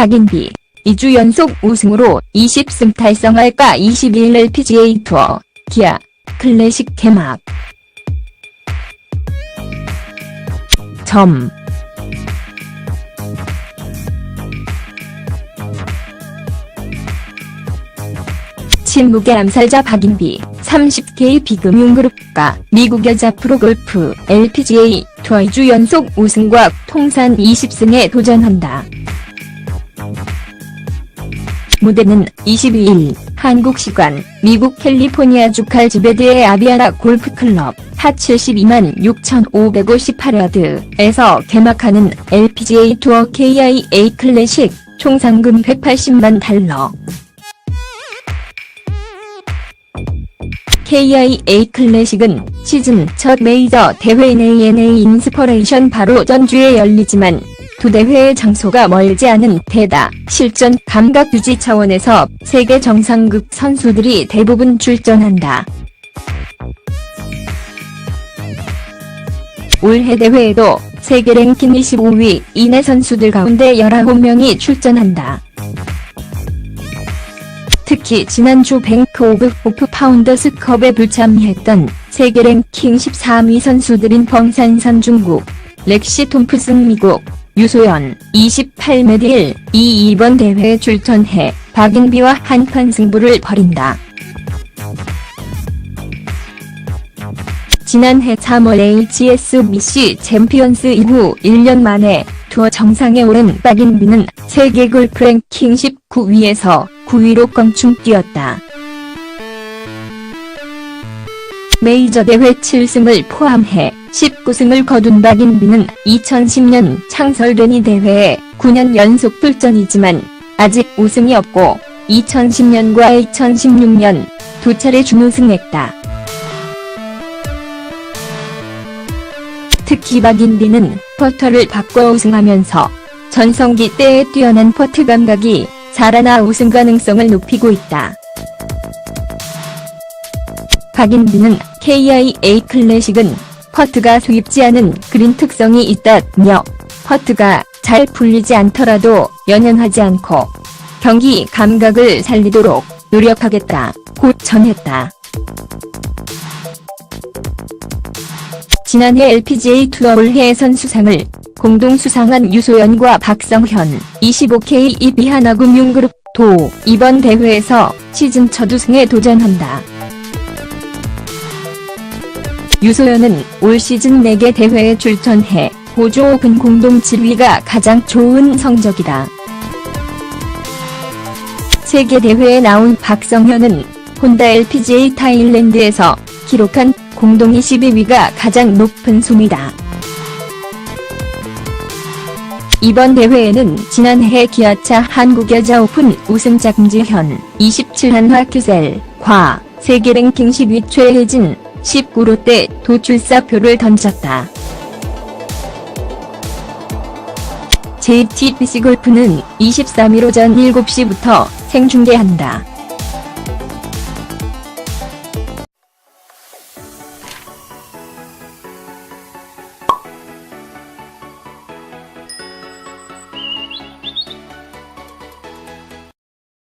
박인비 2주 연속 우승으로 20승 달성할까 22일 LPGA 투어. 기아 클래식 개막. 점. 침묵의 암살자 박인비 30K 비금융그룹과 미국 여자 프로골프 LPGA 투어 2주 연속 우승과 통산 20승에 도전한다. 무대는 22일 한국 시간 미국 캘리포니아 주 칼즈베드의 아비아나 골프클럽 하 72만 6,558야드에서 개막하는 LPGA 투어 KIA 클래식 총 상금 180만 달러. KIA 클래식은 시즌 첫 메이저 대회인 ANA 인스퍼레이션 바로 전주에 열리지만 두 대회의 장소가 멀지 않은 데다 실전 감각 유지 차원에서 세계 정상급 선수들이 대부분 출전한다. 올해 대회에도 세계 랭킹 25위 이내 선수들 가운데 19명이 출전한다. 특히 지난주 뱅크 오브 오프 파운더스컵에 불참했던 세계 랭킹 13위 선수들인 벙산산 중국, 렉시 톰프슨 미국, 유소연 28메딜 이 이번 대회에 출전해 박인비와 한판 승부를 벌인다. 지난해 3월 HSBC 챔피언스 이후 1년 만에 투어 정상에 오른 박인비는 세계 골프 랭킹 19위에서 9위로 껑충 뛰었다. 메이저 대회 7승을 포함해 19승을 거둔 박인비는 2010년 창설된 이 대회에 9년 연속 출전이지만 아직 우승이 없고 2010년과 2016년 두 차례 준우승했다. 특히 박인비는 퍼터를 바꿔 우승하면서 전성기 때의 뛰어난 퍼트 감각이 살아나 우승 가능성을 높이고 있다. 박인비는 KIA 클래식은 퍼트가 수입지 않은 그린 특성이 있다며 퍼트가 잘 풀리지 않더라도 연연하지 않고 경기 감각을 살리도록 노력하겠다. 곧 전했다. 지난해 LPGA 투어 올해 선수상을 공동 수상한 유소연과 박성현 25K 이비하나금융그룹 도 이번 대회에서 시즌 첫 우승에 도전한다. 유소연은 올 시즌 4개 대회에 출전해 호주 오픈 공동 7위가 가장 좋은 성적이다. 세계 대회에 나온 박성현은 혼다 LPGA 타일랜드에서 기록한 공동 22위가 가장 높은 순위다. 이번 대회에는 지난해 기아차 한국여자 오픈 우승자 김지현, 27한 화 큐셀, 과, 세계 랭킹 10위 최혜진, 19롯데 도출사표를 던졌다. JTBC 골프는 23일 오전 7시부터 생중계한다.